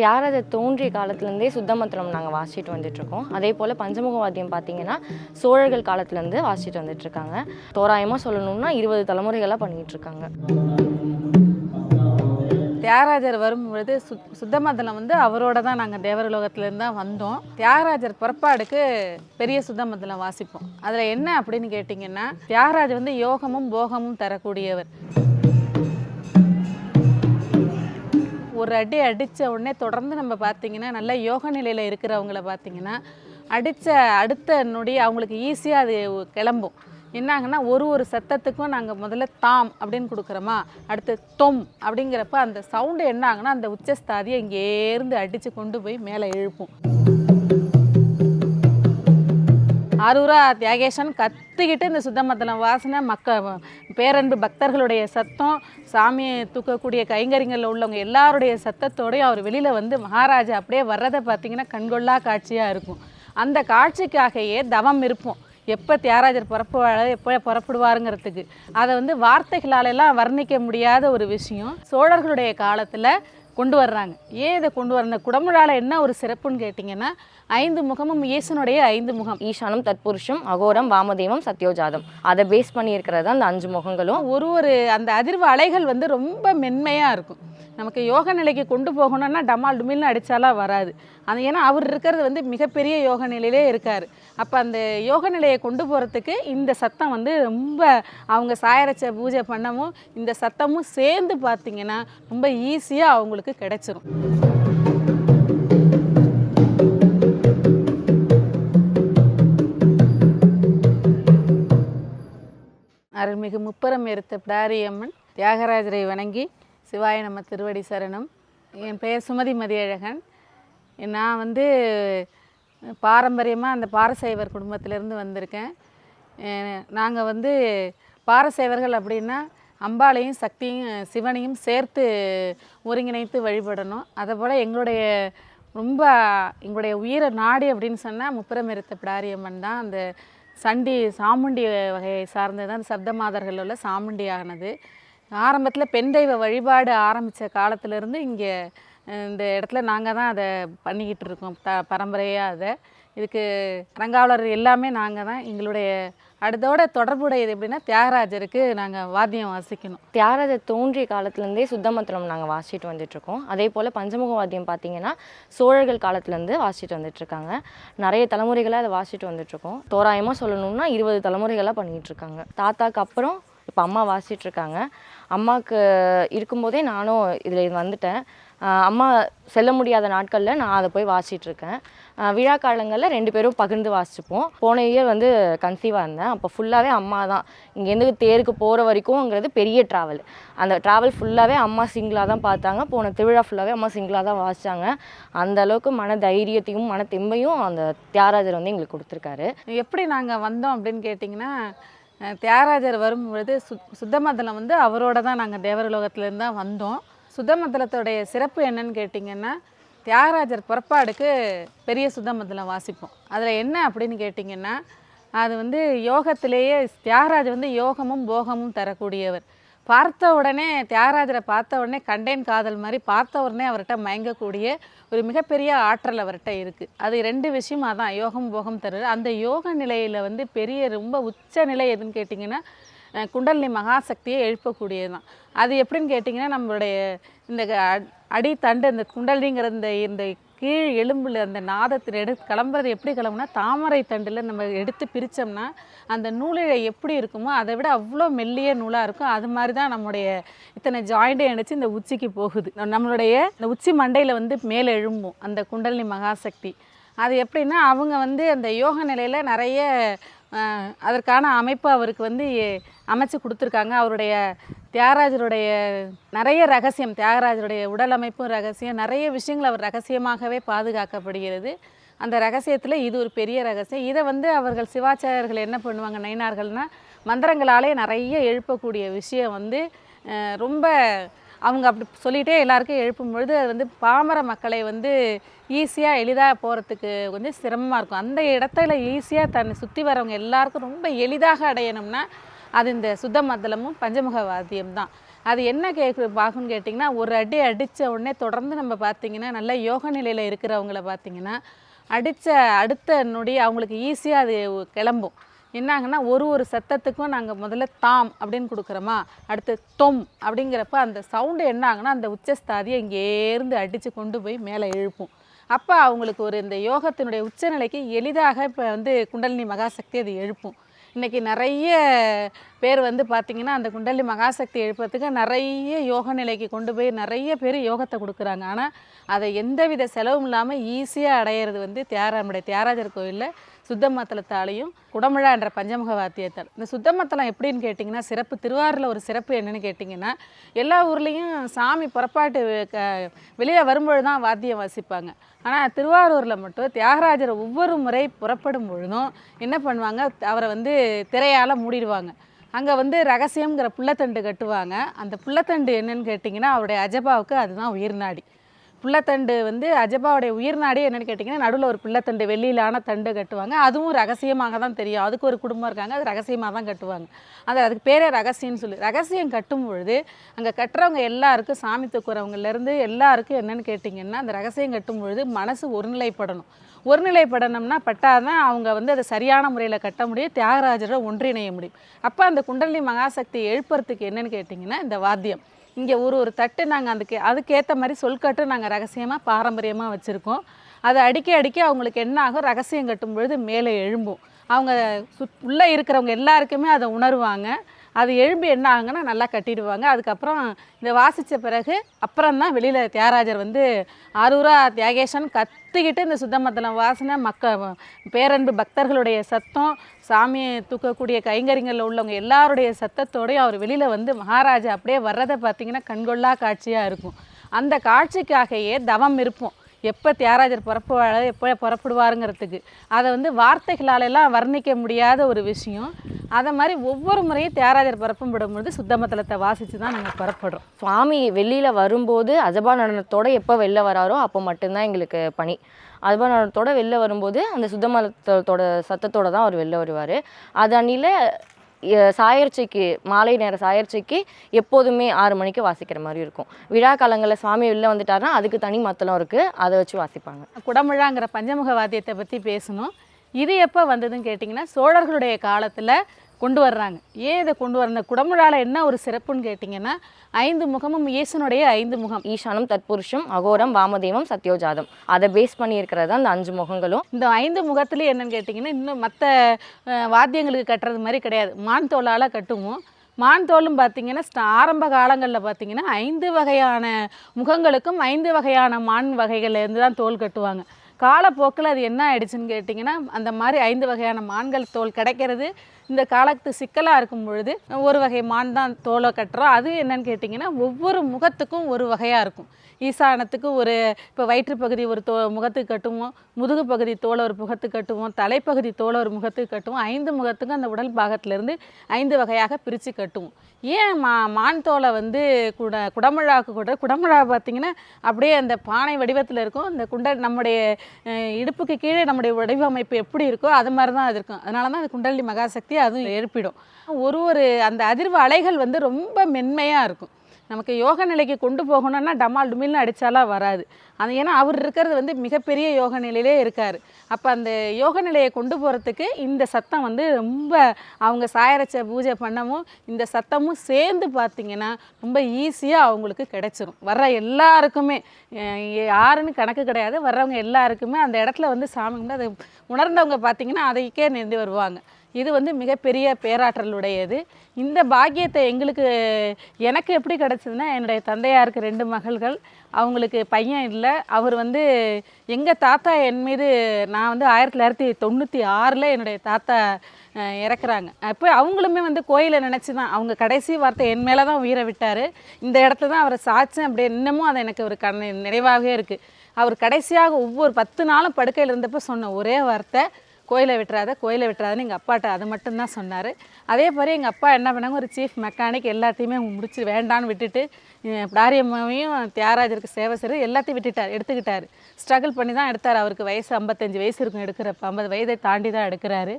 தியாகராஜர் தோன்றிய காலத்துலேருந்தே சுத்தமத்திரம் நாங்கள் வாசிட்டு வந்துட்டுருக்கோம். அதே போல் பஞ்சமுக வாத்தியம் பார்த்தீங்கன்னா சோழர்கள் காலத்துலேருந்து வாசிட்டு வந்துட்டுருக்காங்க. தோராயமாக சொல்லணும்னா இருபது தலைமுறைகளாக பண்ணிகிட்டு இருக்காங்க தியாகராஜர் வரும்பொழுது சுத் சுத்தமத்திலம் வந்து அவரோட தான் நாங்கள் தேவரலோகத்துலேருந்து தான் வந்தோம். தியாகராஜர் பிறப்பாடுக்கு பெரிய சுத்தமத்திலம் வாசிப்போம். அதில் என்ன அப்படின்னு கேட்டிங்கன்னா தியாகராஜர் வந்து யோகமும் போகமும் தரக்கூடியவர். ஒரு அடி அடித்த உடனே தொடர்ந்து நம்ம பார்த்தீங்கன்னா நல்லா யோக நிலையில் இருக்கிறவங்கள பார்த்தீங்கன்னா அடித்த அடுத்த நொடி அவங்களுக்கு ஈஸியாக அது கிளம்பும். என்னாங்கன்னா ஒரு ஒரு சத்தத்துக்கும் நாங்கள் முதல்ல தாம் அப்படின்னு கொடுக்குறோமா? அடுத்து தொம் அப்படிங்கிறப்ப அந்த சவுண்டு என்ன ஆகுனா அந்த உச்சஸ்தாதியை இங்கேருந்து அடித்து கொண்டு போய் மேலே இழுப்போம் ஆரூரா தியாகேசன் கத்திக்கிட்டு இந்த சுத்தமத்தலம் வாசனை மக்க பேரன்பு பக்தர்களுடைய சத்தம் சாமியை தூக்கக்கூடிய கைங்கரிங்களில் உள்ளவங்க எல்லாருடைய சத்தத்தோடையும் அவர் வெளியில் வந்து மகாராஜா அப்படியே வர்றதை பார்த்தீங்கன்னா கண்கொள்ளா காட்சியாக இருக்கும். அந்த காட்சிக்காகவே தவம் இருப்போம். எப்போ தியாகராஜர் புறப்புவார் எப்போ புறப்படுவாருங்கிறதுக்கு. அதை வந்து வார்த்தைகளாலெல்லாம் வர்ணிக்க முடியாத ஒரு விஷயம் சோழர்களுடைய காலத்தில் கொண்டு வர்றாங்க. ஏன் இதை கொண்டு வர இந்த குடமுழால என்ன ஒரு சிறப்புன்னு கேட்டிங்கன்னா ஐந்து முகமும் இயேசுனுடைய ஐந்து முகம். ஈசானம் தத்புருஷம் அகோரம் வாமதேவம் சத்யோஜாதம். அதை பேஸ் பண்ணியிருக்கிறது அந்த அஞ்சு முகங்களும். ஒரு ஒரு அந்த அதிர்வு அலைகள் வந்து ரொம்ப மென்மையாக இருக்கும். நமக்கு யோக நிலைக்கு கொண்டு போகணும்னா டமால் டுமில்னு அடித்தாலாம் வராது. அது ஏன்னா அவர் இருக்கிறது வந்து மிகப்பெரிய யோக நிலையிலே இருக்கார். அப்போ அந்த யோக நிலையை கொண்டு போகிறதுக்கு இந்த சத்தம் வந்து ரொம்ப அவங்க சாயரச்ச பூஜை பண்ணவும் இந்த சத்தமும் சேர்ந்து பார்த்திங்கன்னா ரொம்ப ஈஸியாக அவங்களுக்கு கிடைச்சிரும். அருள்மிகு முப்பரம் எடுத்த பிடாரியம்மன் தியாகராஜரை வணங்கி சிவாய நம்ம திருவடி சரணம். என் பெயர் சுமதி மதியழகன். நான் வந்து பாரம்பரியமாக அந்த பாரசைவர் குடும்பத்திலேருந்து வந்திருக்கேன். நாங்கள் வந்து பாரசைவர்கள் அப்படின்னா அம்பாளையும் சக்தியும் சிவனையும் சேர்த்து ஒருங்கிணைத்து வழிபடணும். அதுபோல் எங்களுடைய ரொம்ப எங்களுடைய உயிர நாடி அப்படின்னு சொன்னால் முப்புரமெருத்த பிடாரியம்மன் தான் அந்த சண்டி சாமுண்டி வகையை சார்ந்தது தான் அந்த மாதர்கள் உள்ள சாமுண்டி ஆனது ஆரம்பத்தில் பெண் தெய்வ வழிபாடு ஆரம்பித்த காலத்திலேருந்து இங்கே இந்த இடத்துல நாங்கள் தான் அதை பண்ணிக்கிட்டு இருக்கோம். த பரம்பரையாக அதை. இதுக்கு ரங்காவலர் எல்லாமே நாங்கள் தான். எங்களுடைய அடுத்தோட தொடர்புடையது எப்படின்னா தியாகராஜருக்கு நாங்கள் வாத்தியம் வாசிக்கணும். தியாகராஜர் தோன்றிய காலத்துலேருந்தே சுத்தமத்திரம் நாங்கள் வாசிட்டு வந்துட்டுருக்கோம். அதே போல் பஞ்சமுக வாத்தியம் பார்த்தீங்கன்னா சோழர்கள் காலத்துலேருந்து வாசிட்டு வந்துட்டுருக்காங்க. நிறைய தலைமுறைகளாக அதை வாசிட்டு வந்துட்டுருக்கோம். தோராயமாக சொல்லணும்னா இருபது தலைமுறைகளாக பண்ணிகிட்ருக்காங்க தாத்தாக்கு அப்புறம் இப்போ அம்மா வாசிட்டுருக்காங்க அம்மாவுக்கு இருக்கும்போதே நானும் இதில் வந்துட்டேன். அம்மா செல்ல முடியாத நாட்களில் நான் அதை போய் வாசிட்டுருக்கேன் விழா காலங்களில் ரெண்டு பேரும் பகிர்ந்து வாசிப்போம் போன இயர் வந்து கன்சீவாக இருந்தேன். அப்போ ஃபுல்லாகவே அம்மா தான். இங்கேருந்து தேருக்கு போகிற வரைக்கும்ங்கிறது பெரிய ட்ராவல் அந்த ட்ராவல் ஃபுல்லாகவே அம்மா சிங்கிளாக தான் பார்த்தாங்க. போன திருவிழா ஃபுல்லாகவே அம்மா சிங்கிளாக தான் வாசித்தாங்க அந்த அளவுக்கு மன தைரியத்தையும் மன தெம்பையும் அந்த தியாகராஜர் வந்து எங்களுக்கு கொடுத்துருக்காரு. எப்படி நாங்கள் வந்தோம் அப்படின்னு கேட்டிங்கன்னா தியாகராஜர் வரும்பொழுது சுத் சுத்தமதலம் வந்து அவரோட தான் நாங்கள் தேவரலோகத்துலேருந்து தான் வந்தோம். சுத்தமதலத்தோடைய சிறப்பு என்னன்னு கேட்டிங்கன்னா தியாகராஜர் புறப்பாடுக்கு பெரிய சுத்தமதலம் வாசிப்போம். அதில் என்ன அப்படின்னு கேட்டிங்கன்னா அது வந்து யோகத்திலேயே தியாகராஜர் வந்து யோகமும் போகமும் தரக்கூடியவர். பார்த்த உடனே தியாகராஜரை பார்த்த உடனே கண்டேன் காதல் மாதிரி பார்த்த உடனே அவர்கிட்ட மயங்கக்கூடிய ஒரு மிகப்பெரிய ஆற்றல் அவர்கிட்ட இருக்குது அது ரெண்டு விஷயமா தான் யோகம் போகம் தருது. அந்த யோக நிலையில் வந்து பெரிய ரொம்ப உச்ச நிலை எதுன்னு கேட்டிங்கன்னா குண்டலினி மகாசக்தியை எழுப்பக்கூடியது தான் அது எப்படின்னு கேட்டிங்கன்னா நம்மளுடைய இந்த அ- அடித்தண்டு இந்த குண்டலிங்கிற இந்த இந்த கீழ் எலும்பில் அந்த நாதத்தில் எடு கிளம்புறது எப்படி கிளம்புனா தாமரை தண்டில் நம்ம எடுத்து பிரித்தோம்னா அந்த நூலிழை எப்படி இருக்குமோ அதை விட அவ்வளோ மெல்லிய நூலாக இருக்கும். அது மாதிரி தான் நம்முடைய இத்தனை ஜாயிண்ட்டை இணைச்சு இந்த உச்சிக்கு போகுது. நம்மளுடைய இந்த உச்சி மண்டையில் வந்து மேலே எழும்பும் அந்த குண்டலினி மகாசக்தி. அது எப்படின்னா அவங்க வந்து அந்த யோக நிலையில் நிறைய அதற்கான அமைப்பு அவருக்கு வந்து அமைச்சு கொடுத்துருக்காங்க. அவருடைய தியாகராஜருடைய நிறைய ரகசியம் தியாகராஜருடைய உடல் அமைப்பும் ரகசியம் நிறைய விஷயங்கள் அவர் ரகசியமாகவே பாதுகாக்கப்படுகிறது. அந்த ரகசியத்தில் இது ஒரு பெரிய ரகசியம். இதை வந்து அவர்கள் சிவாச்சாரியர்கள் என்ன பண்ணுவாங்க நயினார்கள்னால் மந்திரங்களாலே நிறைய எழுப்பக்கூடிய விஷயம் வந்து ரொம்ப அவங்க அப்படி சொல்லிகிட்டே எல்லாருக்கும் எழுப்பும் பொழுது அது வந்து பாமர மக்களை வந்து ஈஸியாக எளிதாக போகிறதுக்கு கொஞ்சம் சிரமமாக இருக்கும். அந்த இடத்துல ஈஸியாக தன்னை சுற்றி வரவங்க எல்லாருக்கும் ரொம்ப எளிதாக அடையணும்னா அது இந்த சுத்த மத்தளமும் பஞ்சமுக வாத்தியம் தான். அது என்ன கேட்கு பார்க்கணும்னு கேட்டிங்கன்னா ஒரு அடி அடித்த உடனே தொடர்ந்து நம்ம பார்த்தீங்கன்னா நல்ல யோக நிலையில் இருக்கிறவங்கள பார்த்தீங்கன்னா அடித்த அடுத்த நொடி அவங்களுக்கு ஈஸியாக அது கிளம்பும். என்னாங்கன்னா ஒரு ஒரு சத்தத்துக்கும் நாங்கள் முதல்ல தாம் அப்படின்னு கொடுக்குறோமா? அடுத்து தொம் அப்படிங்கிறப்ப அந்த சவுண்டு என்னாங்கன்னா அந்த உச்சஸ்தாதியை இங்கேருந்து அடித்து கொண்டு போய் மேலே எழுப்பும். அப்போ அவங்களுக்கு ஒரு இந்த யோகத்தினுடைய உச்சநிலைக்கு எளிதாக இப்போ வந்து குண்டலினி மகாசக்தி அது எழுப்பும். இன்றைக்கி நிறைய பேர் வந்து பார்த்திங்கன்னா அந்த குண்டலி மகாசக்தி எழுப்புறதுக்கு நிறைய யோக நிலைக்கு கொண்டு போய் நிறைய பேர் யோகத்தை கொடுக்குறாங்க. ஆனால் அதை எந்தவித செலவும் இல்லாமல் ஈஸியாக அடையிறது வந்து தியாரா நம்முடைய தியாகராஜர் கோயிலில் சுத்தமத்தலத்தாலையும் குடமிழா என்ற பஞ்சமுக வாத்தியத்தால் இந்த சுத்தமத்தலம் எப்படின்னு கேட்டிங்கன்னா சிறப்பு திருவாரூரில் ஒரு சிறப்பு என்னன்னு கேட்டிங்கன்னா எல்லா ஊர்லேயும் சாமி புறப்பாட்டு க வெளியில் வரும்பொழுது தான் வாத்தியம் வாசிப்பாங்க. ஆனால் திருவாரூரில் மட்டும் தியாகராஜர் ஒவ்வொரு முறை புறப்படும் பொழுதும் என்ன பண்ணுவாங்க அவரை வந்து திரையால் மூடிடுவாங்க. அங்கே வந்து ரகசியங்கிற புள்ளத்தண்டு கட்டுவாங்க. அந்த புள்ளத்தண்டு என்னன்னு கேட்டிங்கன்னா அவருடைய அஜபாவுக்கு அதுதான் உயிர்நாடி புள்ளத்தண்டு வந்து அஜபாவுடைய உயிர்நாடி என்னென்னு கேட்டிங்கன்னா நடுவில் ஒரு புள்ளத்தண்டு வெள்ளியிலான தண்டு கட்டுவாங்க. அதுவும் ரகசியமாக தான் தெரியும். அதுக்கு ஒரு குடும்பம் இருக்காங்க அது ரகசியமாக தான் கட்டுவாங்க. அது அதுக்கு பேரே ரகசியம்னு சொல்லி. ரகசியம் கட்டும் பொழுது அங்கே கட்டுறவங்க எல்லாருக்கும் சாமி தூக்குறவங்கலேருந்து எல்லாருக்கும் என்னென்னு கேட்டிங்கன்னா அந்த ரகசியம் கட்டும் பொழுது மனசு ஒருநிலைப்படணும். ஒருநிலைப்படணும்னா பட்டாதான் அவங்க வந்து அதை சரியான முறையில் கட்ட முடியும் தியாகராஜரை ஒன்றிணைய முடியும். அப்போ அந்த குண்டலினி மகாசக்தியை எழுப்புறதுக்கு என்னன்னு கேட்டிங்கன்னா இந்த வாத்தியம். இங்கே ஒரு ஒரு தட்டு நாங்கள் அதுக்கு அதுக்கேற்ற மாதிரி சொல்கட்டு நாங்கள் ரகசியமாக பாரம்பரியமாக வச்சுருக்கோம். அதை அடிக்க அடிக்க அவங்களுக்கு என்ன ஆகும்? ரகசியம் கட்டும் பொழுது மேலே எழும்பும். அவங்க சுத் உள்ளே இருக்கிறவங்க எல்லாருக்குமே அதை உணர்வாங்க. அது எழும்பி என்ன ஆகுங்கன்னா நல்லா கட்டிடுவாங்க. அதுக்கப்புறம் இதை வாசித்த பிறகு அப்புறம் தான் வெளியில் தியாகராஜர் வந்து ஆரூரா தியாகேஷன் கத்திக்கிட்டு இந்த சுத்தமத்தலம் வாசனை மக்க பேரன்பு பக்தர்களுடைய சத்தம் சாமியை தூக்கக்கூடிய கைங்கரிங்களில் உள்ளவங்க எல்லாருடைய சத்தத்தோடையும் அவர் வெளியில் வந்து மகாராஜா அப்படியே வர்றதை பார்த்தீங்கன்னா கண்கொள்ளா காட்சியாக இருக்கும். அந்த காட்சிக்காகவே தவம் இருப்போம். எப்போ தியாகராஜர் புறப்புவார் எப்போ புறப்படுவாருங்கிறதுக்கு. அதை வந்து வார்த்தைகளாலெல்லாம் வர்ணிக்க முடியாத ஒரு விஷயம். அதை மாதிரி ஒவ்வொரு முறையும் தியாகராஜர் பிறப்பும் விடும்பொழுது சுத்தமத்தலத்தை வாசித்து தான் நாங்கள் புறப்படுறோம். சுவாமி வெளியில் வரும்போது அஜபா நடனத்தோடு எப்போ வெளில வராரோ அப்போ மட்டும்தான் எங்களுக்கு பணி. அஜபா நடனத்தோட வெளில வரும்போது அந்த சுத்தமலத்தோட சத்தத்தோடு தான் அவர் வெளில வருவார். அது அன்னியில் சாயர்ச்சைக்கு மாலை நேர சாயர்ச்சைக்கு எப்போதுமே ஆறு மணிக்கு வாசிக்கிற மாதிரி இருக்கும். விழா காலங்களில் சுவாமி வெளில வந்துட்டாருன்னா அதுக்கு தனி மத்தளம் இருக்குது அதை வச்சு வாசிப்பாங்க. குடமிழாங்கிற பஞ்சமுக வாத்தியத்தை பற்றி பேசணும். இது எப்போ வந்ததுன்னு கேட்டிங்கன்னா சோழர்களுடைய காலத்தில் கொண்டு வர்றாங்க. ஏன் இதை கொண்டு வர இந்த குடமுழால என்ன ஒரு சிறப்புன்னு கேட்டிங்கன்னா ஐந்து முகமும் இயேசுனுடைய ஐந்து முகம். ஈசானம் தத்புருஷம் அகோரம் வாமதேவம் சத்யோஜாதம். அதை பேஸ் பண்ணி இருக்கிறது அந்த அஞ்சு முகங்களும். இந்த ஐந்து முகத்துலேயும் என்னன்னு கேட்டிங்கன்னா இன்னும் மற்ற வாத்தியங்களுக்கு கட்டுறது மாதிரி கிடையாது. மான் தோலால் கட்டுவோம் மான் தோலும் பார்த்தீங்கன்னா ஆரம்ப காலங்களில் பார்த்தீங்கன்னா ஐந்து வகையான முகங்களுக்கும் ஐந்து வகையான மான் வகைகள்லேருந்து தான் தோல் கட்டுவாங்க. காலப்போக்கில் அது என்ன ஆயிடுச்சுன்னு கேட்டிங்கன்னா அந்த மாதிரி ஐந்து வகையான மான்கள் தோல் கிடைக்கிறது. இந்த காலத்து சிக்கலாக இருக்கும் பொழுது ஒரு வகை மான் தான் தோலை கட்டுறோம். அது என்னன்னு கேட்டிங்கன்னா ஒவ்வொரு முகத்துக்கும் ஒரு வகையாக இருக்கும். ஈசானத்துக்கு ஒரு இப்போ வயிற்று பகுதி ஒரு தோ முகத்துக்கு கட்டுவோம் முதுகு பகுதி தோலை ஒரு முகத்துக்கு கட்டுவோம் தலைப்பகுதி தோலை ஒரு முகத்துக்கு கட்டுவோம் ஐந்து முகத்துக்கும் அந்த உடல் பாகத்திலேருந்து ஐந்து வகையாக பிரித்து கட்டுவோம். ஏன் மா மான் தோலை வந்து குட குடமிழாவுக்கு கூட குடமிழா பார்த்திங்கன்னா அப்படியே அந்த பானை வடிவத்தில் இருக்கும். இந்த குண்ட நம்முடைய இடுப்புக்கு கீழே நம்முடைய வடிவமைப்பு எப்படி இருக்கோ அது மாதிரி தான் அது இருக்கும். அதனால தான் அது குண்டலி மகாசக்தி அதுவும் எழுப்பிடும் ஒரு ஒரு அந்த அதிர்வு அலைகள் வந்து ரொம்ப மென்மையாக இருக்கும். நமக்கு யோக நிலைக்கு கொண்டு போகணும்னா டமால் டுமில்னு அடித்தாலாம் வராது. அது ஏன்னா அவர் இருக்கிறது வந்து மிகப்பெரிய யோக நிலையிலே இருக்கார். அப்போ அந்த யோக நிலையை கொண்டு போகிறதுக்கு இந்த சத்தம் வந்து ரொம்ப அவங்க சாயரச்ச பூஜை பண்ணவும் இந்த சத்தமும் சேர்ந்து பார்த்திங்கன்னா ரொம்ப ஈஸியாக அவங்களுக்கு கிடைச்சிரும். வர்ற எல்லாருக்குமே யாருன்னு கணக்கு கிடையாது. வர்றவங்க எல்லாருக்குமே அந்த இடத்துல வந்து சாமி கும்பிட்டு அதை உணர்ந்தவங்க பார்த்திங்கன்னா அதைக்கே நின்று வருவாங்க. இது வந்து மிகப்பெரிய பேராற்றலுடையது. இந்த பாக்கியத்தை எங்களுக்கு எனக்கு எப்படி கிடச்சிதுன்னா என்னுடைய தந்தையாருக்கு ரெண்டு மகள்கள். அவங்களுக்கு பையன் இல்லை. அவர் வந்து எங்கள் தாத்தா என் மீது நான் வந்து ஆயிரத்தி தொள்ளாயிரத்தி தொண்ணூற்றி ஆறில் என்னுடைய தாத்தா இறக்குறாங்க. அப்போ அவங்களுமே வந்து கோயிலை நினச்சி தான் அவங்க கடைசி வார்த்தை என் மேலே தான் உயிரை விட்டார். இந்த இடத்துல தான் அவரை சாச்சேன் அப்படியே இன்னமும் அதை எனக்கு ஒரு கண் நிறைவாகவே இருக்குது அவர் கடைசியாக ஒவ்வொரு பத்து நாளும் படுக்கையில் இருந்தப்போ சொன்ன ஒரே வார்த்தை கோயிலை விட்டுறாத கோயிலை விட்டுறாதுன்னு எங்கள் அப்பாட்ட அது மட்டும்தான் சொன்னார். அதே மாதிரி எங்கள் அப்பா என்ன பண்ணாங்க ஒரு சீஃப் மெக்கானிக் எல்லாத்தையுமே முடிச்சு வேண்டான்னு விட்டுட்டு அஹ் டாரியம்மாவையும் தியாகராஜருக்கு சேவை செய்து எல்லாத்தையும் விட்டுட்டார் எடுத்துக்கிட்டார். ஸ்ட்ரகிள் பண்ணி தான் எடுத்தார் அவருக்கு வயசு ஐம்பத்தஞ்சு வயசு இருக்கும் எடுக்கிறப்ப ஐம்பது வயதை தாண்டி தான் எடுக்கிறாரு.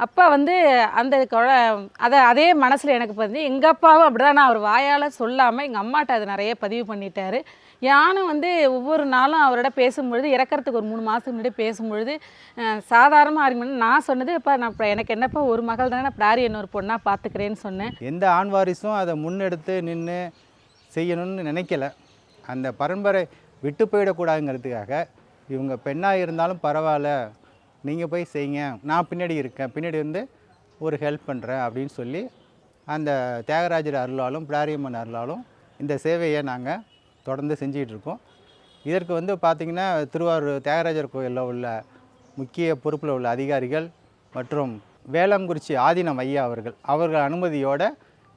அப்பா வந்து அந்த குழ அதை அதே மனசில் எனக்கு பதிஞ்சு எங்கள் அப்பாவும் அப்படி தான் நான் அவர் வாயால் சொல்லாமல் எங்கள் அம்மாட்ட அதை நிறைய பதிவு பண்ணிட்டாரு. யானும் வந்து ஒவ்வொரு நாளும் அவரோட பேசும்பொழுது இறக்கறதுக்கு ஒரு மூணு மாதத்துக்கு முன்னாடி பேசும்பொழுது சாதாரணமாக ஆரம்பிச்சு நான் சொன்னது இப்போ நான் இப்போ எனக்கு என்னப்பா ஒரு மகள் தானே நான் பிடாரி இன்னொரு பொண்ணாக பார்த்துக்கிறேன்னு சொன்னேன். எந்த ஆண் வாரிசும் அதை முன்னெடுத்து நின்று செய்யணும்னு நினைக்கல. அந்த பரம்பரை விட்டு போயிடக்கூடாதுங்கிறதுக்காக இவங்க பெண்ணாக இருந்தாலும் பரவாயில்ல நீங்கள் போய் செய்யுங்க நான் பின்னாடி இருக்கேன் பின்னாடி வந்து ஒரு ஹெல்ப் பண்ணுறேன் அப்படின்னு சொல்லி அந்த தியாகராஜர் அருளாலும் பிடாரியம்மன் அருளாலும் இந்த சேவையை நாங்கள் தொடர்ந்து செஞ்சிகிட்டு இருக்கோம் இதற்கு வந்து பார்த்திங்கன்னா திருவாரூர் தியாகராஜர் கோயிலில் உள்ள முக்கிய பொறுப்பில் உள்ள அதிகாரிகள் மற்றும் வேளாங்குறிச்சி ஆதீனம் ஐயா அவர்கள் அவர்கள் அனுமதியோடு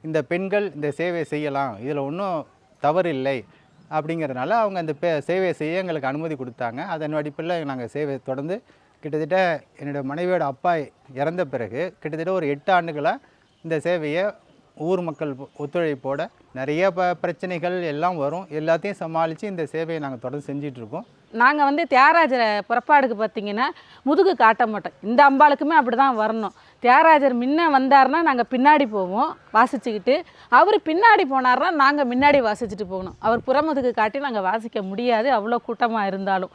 இந்த பெண்கள் இந்த சேவையை செய்யலாம் இதில் ஒன்றும் தவறு இல்லை அப்படிங்கிறதுனால அவங்க அந்த பே சேவையை செய்ய எங்களுக்கு அனுமதி கொடுத்தாங்க. அதன் அடிப்படையில் நாங்கள் சேவை தொடர்ந்து கிட்டத்தட்ட என்னுடைய மனைவியோட அப்பா இறந்த பிறகு கிட்டத்தட்ட ஒரு எட்டு ஆண்டுகளாக இந்த சேவையை ஊர் மக்கள் ஒத்துழைப்போட நிறைய ப பிரச்சனைகள் எல்லாம் வரும். எல்லாத்தையும் சமாளித்து இந்த சேவையை நாங்கள் தொடர்ந்து செஞ்சிட்டுருக்கோம் நாங்கள் வந்து தியாகராஜர் புறப்பாடுக்கு பார்த்தீங்கன்னா முதுகு காட்ட மாட்டோம். இந்த அம்பாளுக்குமே அப்படி தான் வரணும். தியாகராஜர் முன்ன வந்தாருன்னா நாங்கள் பின்னாடி போவோம் வாசிச்சுக்கிட்டு. அவர் பின்னாடி போனார்னா நாங்கள் முன்னாடி வாசிச்சுட்டு போகணும். அவர் புறமுதுகு காட்டி நாங்கள் வாசிக்க முடியாது அவ்வளோ கூட்டமாக இருந்தாலும்.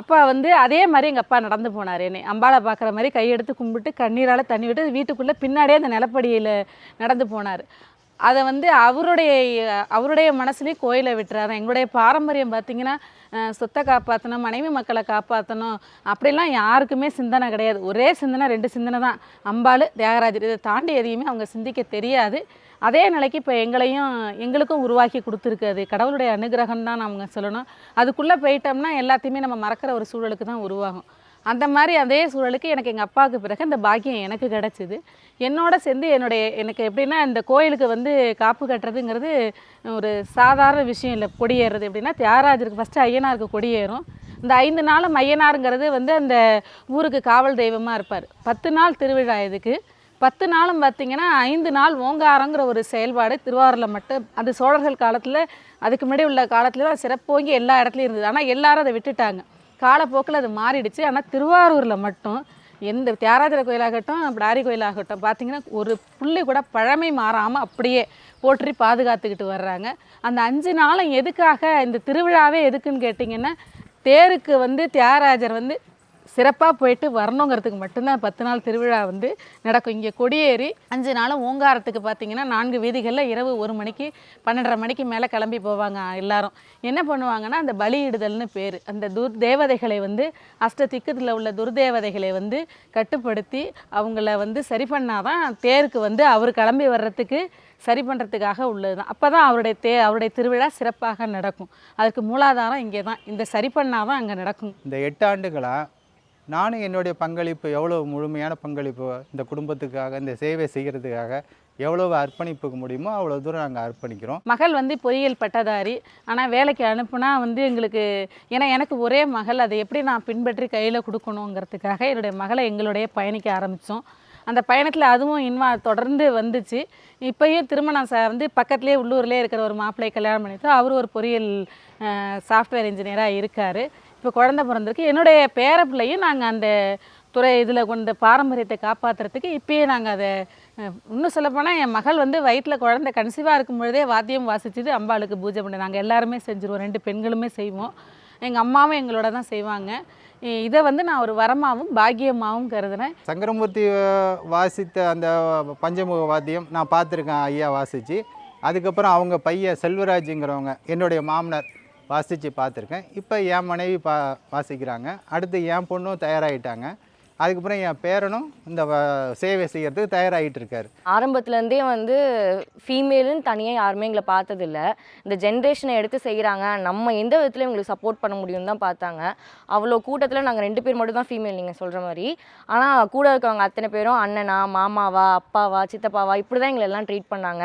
அப்போ வந்து அதே மாதிரி எங்கள் அப்பா நடந்து போனார் என்னை. அம்பாளை பார்க்குற மாதிரி கையெடுத்து கும்பிட்டு கண்ணீரால் தண்ணி விட்டு வீட்டுக்குள்ளே பின்னாடியே அந்த நிலப்படியில் நடந்து போனார். அதை வந்து அவருடைய அவருடைய மனசுலேயும் கோயிலை விட்டுறாரு. எங்களுடைய பாரம்பரியம் பார்த்திங்கன்னா சொத்தை காப்பாற்றணும் மனைவி மக்களை காப்பாற்றணும் அப்படிலாம் யாருக்குமே சிந்தனை கிடையாது. ஒரே சிந்தனை ரெண்டு சிந்தனை தான். அம்பாள் தியாகராஜர். இதை தாண்டி எதையுமே அவங்க சிந்திக்க தெரியாது. அதே நிலைக்கு இப்போ எங்களையும் எங்களுக்கும் உருவாக்கி கொடுத்துருக்காது அது. கடவுளுடைய அனுகிரகம் தான் அவங்க சொல்லணும். அதுக்குள்ளே போயிட்டோம்னா எல்லாத்தையுமே நம்ம மறக்கிற ஒரு சூழலுக்கு தான் உருவாகும். அந்த மாதிரி அதே சூழலுக்கு எனக்கு எங்கள் அப்பாவுக்கு பிறகு இந்த பாக்கியம் எனக்கு கிடச்சிது. என்னோட சேர்ந்து என்னுடைய எனக்கு எப்படின்னா இந்த கோயிலுக்கு வந்து காப்பு கட்டுறதுங்கிறது ஒரு சாதாரண விஷயம் இல்லை கொடியேறது எப்படின்னா தியாகராஜருக்கு ஃபஸ்ட்டு ஐயனாருக்கு கொடியேறும் இந்த ஐந்து நாளும் ஐயனாருங்கிறது வந்து அந்த ஊருக்கு காவல் தெய்வமாக இருப்பார். பத்து நாள் திருவிழா இதுக்கு. பத்து நாளும் பார்த்திங்கன்னா ஐந்து நாள் ஓங்காரங்கிற ஒரு செயல்பாடு திருவாரூரில் மட்டும். அது சோழர்கள் காலத்தில் அதுக்கு முன்னாடி உள்ள காலத்தில் தான் சிறப்போங்கி எல்லா இடத்துலையும் இருந்தது. ஆனால் எல்லாரும் அதை விட்டுட்டாங்க. காலப்போக்கில் அது மாறிடுச்சு. ஆனால் திருவாரூரில் மட்டும் எந்த தியாராதிர கோயிலாகட்டும் பிடாரி கோயிலாகட்டும் பார்த்தீங்கன்னா ஒரு புள்ளி கூட பழமை மாறாமல் அப்படியே போற்றி பாதுகாத்துக்கிட்டு வர்றாங்க. அந்த அஞ்சு நாளும் எதுக்காக இந்த திருவிழாவே எதுக்குன்னு கேட்டிங்கன்னா தேருக்கு வந்து தியாகராஜர் வந்து சிறப்பாக போயிட்டு வரணுங்கிறதுக்கு மட்டும்தான் பத்து நாள் திருவிழா வந்து நடக்கும். இங்கே கொடியேறி அஞ்சு நாளும் ஓங்காரத்துக்கு பார்த்தீங்கன்னா நான்கு வீதிகளில் இரவு ஒரு மணிக்கு பன்னெண்டரை மணிக்கு மேலே கிளம்பி போவாங்க எல்லாரும். என்ன பண்ணுவாங்கன்னா அந்த பலியிடுதல்னு பேர். அந்த துர் தேவதைகளை வந்து அஷ்ட திக்கத்தில் உள்ள துர்தேவதைகளை வந்து கட்டுப்படுத்தி அவங்கள வந்து சரி பண்ணாதான் தேருக்கு வந்து அவர் கிளம்பி வர்றதுக்கு சரி பண்ணுறதுக்காக உள்ளது தான் அப்போ தான் அவருடைய தே அவருடைய திருவிழா சிறப்பாக நடக்கும். அதுக்கு மூலாதாரம் இங்கே தான் இந்த சரி பண்ணால் தான் அங்கே நடக்கும். இந்த எட்டு ஆண்டுகளாக நானும் என்னுடைய பங்களிப்பு எவ்வளோ முழுமையான பங்களிப்பு இந்த குடும்பத்துக்காக இந்த சேவை செய்கிறதுக்காக எவ்வளவு அர்ப்பணிப்புக்கு முடியுமோ அவ்வளோ தூரம் நாங்கள் அர்ப்பணிக்கிறோம். மகள் வந்து பொறியியல் பட்டதாரி. ஆனால் வேலைக்கு அனுப்புனா வந்து எங்களுக்கு ஏன்னா எனக்கு ஒரே மகள் அதை எப்படி நான் பின்பற்றி கையில் கொடுக்கணுங்கிறதுக்காக என்னுடைய மகளை எங்களுடைய பயணிக்க ஆரம்பித்தோம் அந்த பயணத்தில் அதுவும் இன்வா தொடர்ந்து வந்துச்சு. இப்போயும் திருமணம் சார் வந்து பக்கத்துலேயே உள்ளூர்லேயே இருக்கிற ஒரு மாப்பிள்ளையை கல்யாணம் பண்ணிட்டு அவர் ஒரு பொறியியல் சாஃப்ட்வேர் இன்ஜினியராக இருக்கார். இப்போ குழந்த பிறந்திருக்கு. என்னுடைய பேர பிள்ளையும் நாங்கள் அந்த துறை இதில் கொண்ட பாரம்பரியத்தை காப்பாற்றுறதுக்கு இப்பயே நாங்கள் அதை இன்னும் சொல்லப்போனால் என் மகள் வந்து வயிற்றில் குழந்தை கன்சீவாக இருக்கும் பொழுதே வாத்தியம் வாசிச்சுட்டு அம்பாளுக்கு பூஜை பண்ணி நாங்கள் எல்லாருமே செஞ்சுருவோம். ரெண்டு பெண்களுமே செய்வோம். எங்கள் அம்மாவும் எங்களோட தான் செய்வாங்க. இதை வந்து நான் ஒரு வரமாகவும் பாக்கியமாகவும் கருதுனேன் சங்கரமூர்த்தி வாசித்த அந்த பஞ்சமுக வாத்தியம் நான் பார்த்துருக்கேன் ஐயா வாசித்து அதுக்கப்புறம் அவங்க பையன் செல்வராஜுங்கிறவங்க என்னுடைய மாமனார். வாசித்து பார்த்துருக்கேன். இப்போ என் மனைவி பா வாசிக்கிறாங்க. அடுத்து என் பொண்ணும் தயாராகிட்டாங்க அதுக்கப்புறம் என் பேரனும் இந்த வ- சேவை செய்கிறதுக்கு தயாராகிட்டு இருக்காரு. ஆரம்பத்துலேருந்தே வந்து ஃபீமேலுன்னு தனியாக யாருமே எங்களை பார்த்ததில்ல. இந்த ஜென்ரேஷனை எடுத்து செய்கிறாங்க நம்ம எந்த விதத்தில் இவங்களுக்கு சப்போர்ட் பண்ண முடியும்னு தான் பார்த்தாங்க. அவ்வளோ கூட்டத்தில் நாங்கள் ரெண்டு பேர் மட்டும் தான் ஃபீமேல் நீங்கள் சொல்கிற மாதிரி. ஆனால் கூட இருக்கவங்க அத்தனை பேரும் அண்ணனா மாமாவா அப்பாவா சித்தப்பாவா இப்படி தான் எங்களை எல்லாம் ட்ரீட் பண்ணாங்க.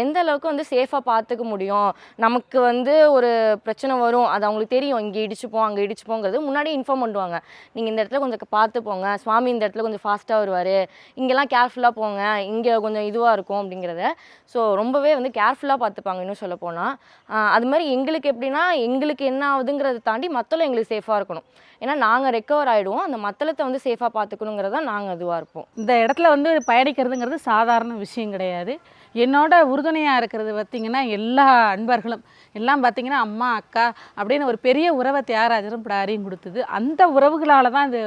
எந்த அளவுக்கு வந்து சேஃபாக பார்த்துக்க முடியும்? நமக்கு வந்து ஒரு பிரச்சனை வரும் அது அவங்களுக்கு தெரியும். இங்கே இடிச்சுப்போம் அங்கே இடிச்சுப்போங்கிறது முன்னாடி இன்ஃபார்ம் பண்ணுவாங்க. நீங்கள் இந்த இடத்துல கொஞ்சம் பார்த்து போங்க. சுவாமி இந்த இடத்துல கொஞ்சம் ஃபாஸ்ட்டாக வருவார். இங்கெல்லாம் கேர்ஃபுல்லாக போங்க. இங்கே கொஞ்சம் இதுவாக இருக்கும் அப்படிங்கிறத. ஸோ ரொம்பவே வந்து கேர்ஃபுல்லாக பார்த்துப்பாங்க இன்னும் சொல்ல போனால் அது மாதிரி எங்களுக்கு எப்படின்னா எங்களுக்கு என்ன ஆகுதுங்கிறத தாண்டி மற்றவங்க எங்களுக்கு சேஃபாக இருக்கணும். ஏன்னா நாங்கள் ரெக்கவர் ஆகிடுவோம் அந்த மத்தளத்தை வந்து சேஃபாக பார்த்துக்கணுங்கிறதா நாங்கள் இதுவாக இருப்போம். இந்த இடத்துல வந்து பயணிக்கிறதுங்கிறது சாதாரண விஷயம் கிடையாது. என்னோட உறுதுணையாக இருக்கிறது பார்த்திங்கன்னா எல்லா அன்பர்களும். எல்லாம் பார்த்திங்கன்னா அம்மா அக்கா அப்படின்னு ஒரு பெரிய உறவை தியாகராஜரும் பிடாரியும் கொடுத்தது. அந்த உறவுகளால் தான் இது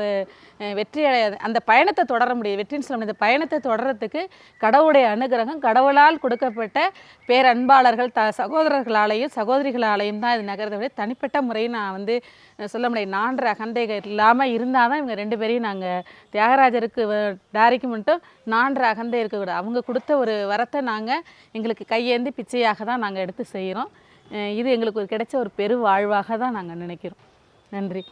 வெற்றி அடைய அந்த பயணத்தை தொடர முடியும். வெற்றின்னு சொல்ல முடியாது. இந்த பயணத்தை தொடரத்துக்கு கடவுளுடைய அனுகிரகம் கடவுளால் கொடுக்கப்பட்ட பேரன்பாளர்கள் த சகோதரர்களாலேயும் சகோதரிகளாலேயும் தான் இது நகர்றதை விட தனிப்பட்ட முறையை நான் வந்து சொல்ல முடியாது நான்ற அகந்தைகள் இல்லாமல் இருந்தால் தான் இவங்க ரெண்டு பேரையும் நாங்கள் தியாகராஜருக்கு டாரிக்கு மட்டும் நான்ற அகந்தை இருக்கக்கூடாது. அவங்க கொடுத்த ஒரு வரத்தை நாங்கள் எங்களுக்கு கையேந்தி பிச்சையாக தான் நாங்கள் எடுத்து செய்கிறோம் இது எங்களுக்கு ஒரு கிடைச்ச ஒரு பெரு வாழ்வாக தான் நாங்கள் நினைக்கிறோம். நன்றி.